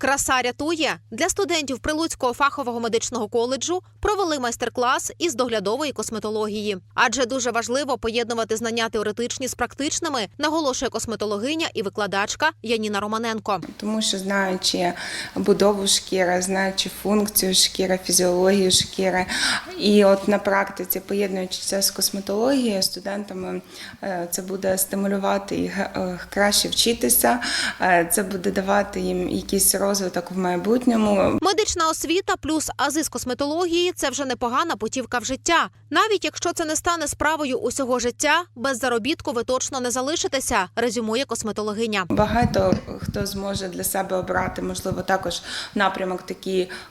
Краса рятує для студентів Прилуцького фахового медичного коледжу провели майстер-клас із доглядової косметології. Адже дуже важливо поєднувати знання теоретичні з практичними, наголошує косметологиня і викладачка Яніна Романенко. Тому що знаючи будову шкіри, знаючи функцію шкіри, фізіологію шкіри, і от на практиці, поєднуючи це з косметологією, студентами е, це буде стимулювати їх е, краще вчитися, е, це буде давати їм якийсь розвиток в майбутньому. Медична освіта плюс ази з косметології це вже непогана путівка в життя. Навіть якщо це не стане справою усього життя, без заробітку ви точно не залишитеся, резюмує косметологиня. Багато хто зможе для себе обрати, можливо, також напрямок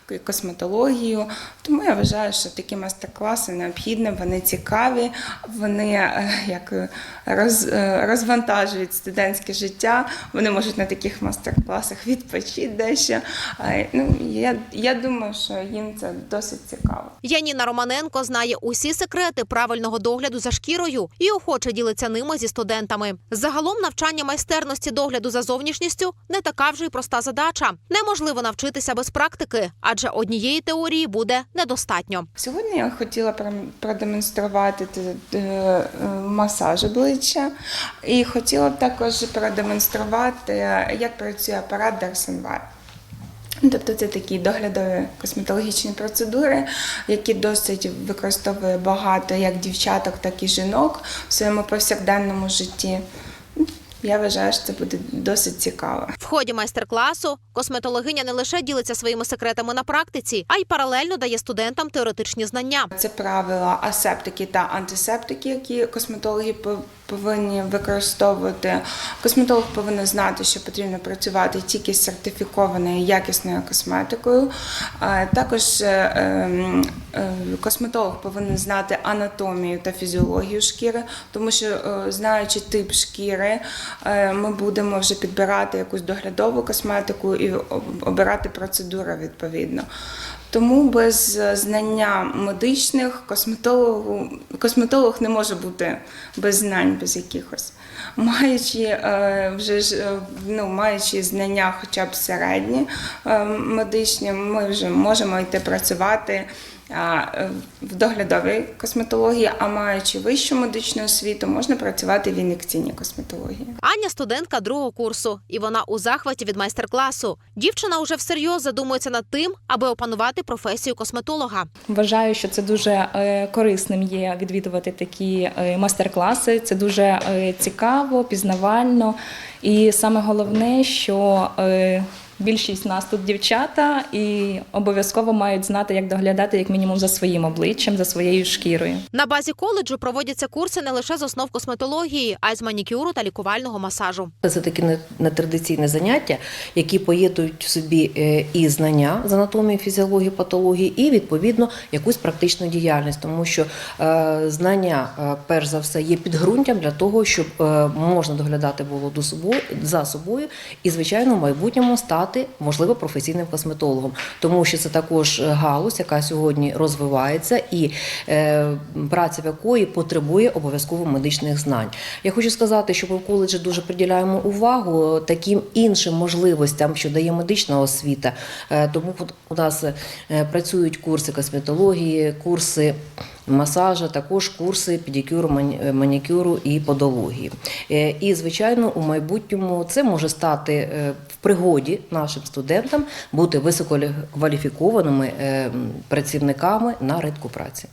як косметологію. Тому я вважаю, що такі майстер-класи необхідні, вони цікаві, вони е, як е, роз, е, розвантажують студентське життя. Вони можуть на таких майстер-класах відпочити дещо. Е, Ну, я, я думаю, що їм це досить цікаво. Яніна Романенко знає усі секрети правильного догляду за шкірою і охоче ділиться ними зі студентами. Загалом навчання майстерності догляду за зовнішністю не така вже й проста задача. Неможливо навчитися без практики, адже однієї теорії буде недостатньо. Сьогодні я хотіла продемонструвати е, е, масаж обличчя і хотіла б також продемонструвати, як працює апарат Дарсенвай. Тобто це такі доглядові косметологічні процедури, які досить використовує багато як дівчаток, так і жінок в своєму повсякденному житті. Я вважаю, що це буде досить цікаво. В ході майстер-класу косметологиня не лише ділиться своїми секретами на практиці, а й паралельно дає студентам теоретичні знання. Це правила асептики та антисептики, які косметологи по- повинні використовувати. Косметолог повинен знати, що потрібно працювати тільки з сертифікованою якісною косметикою. Також е, ем, е, косметолог повинен знати анатомію та фізіологію шкіри, тому що е, знаючи тип шкіри, ми будемо вже підбирати якусь доглядову косметику і об- обирати процедури відповідно. Тому без е, знання медичних косметологу, косметолог не може бути без знань, без якихось. Маючи е, вже ж е, ну, маючи знання, хоча б середні медичні, ми вже можемо йти працювати в доглядовій косметології, а маючи вищу медичну освіту, можна працювати в ін'єкційній косметології. Аня студентка другого курсу, і вона у захваті від майстер-класу. Дівчина уже всерйоз задумується над тим, аби опанувати професію косметолога. Вважаю, що це дуже е, корисним є відвідувати такі е, майстер-класи. Це дуже е, цікаво, пізнавально. І саме головне, що е, більшість нас тут дівчата і обов'язково мають знати, як доглядати як мінімум за своїм обличчям, за своєю шкірою. На базі коледжу проводяться курси не лише з основ косметології, а й з манікюру та лікувального масажу. Це такі не- нетрадиційні заняття, які поєднують в собі е, і знання з анатомії, фізіології, патології, і відповідно якусь практичну діяльність, тому що е, знання, е, перш за все, є підґрунтям для того, щоб можна доглядати було до собою за собою, і звичайно, в майбутньому стати можливо професійним косметологом, тому що це також галузь, яка сьогодні розвивається, і е, праця в якої потребує обов'язково медичних знань. Я хочу сказати, що ми в коледжі дуже приділяємо увагу таким іншим можливостям, що дає медична освіта. Е, Тому у нас е, працюють курси косметології, курси. Масажа, також курси педикюру, е, манікюру і подології. Е, І, звичайно, у майбутньому це може стати е, в пригоді нашим студентам бути висококваліфікованими працівниками на ринку праці.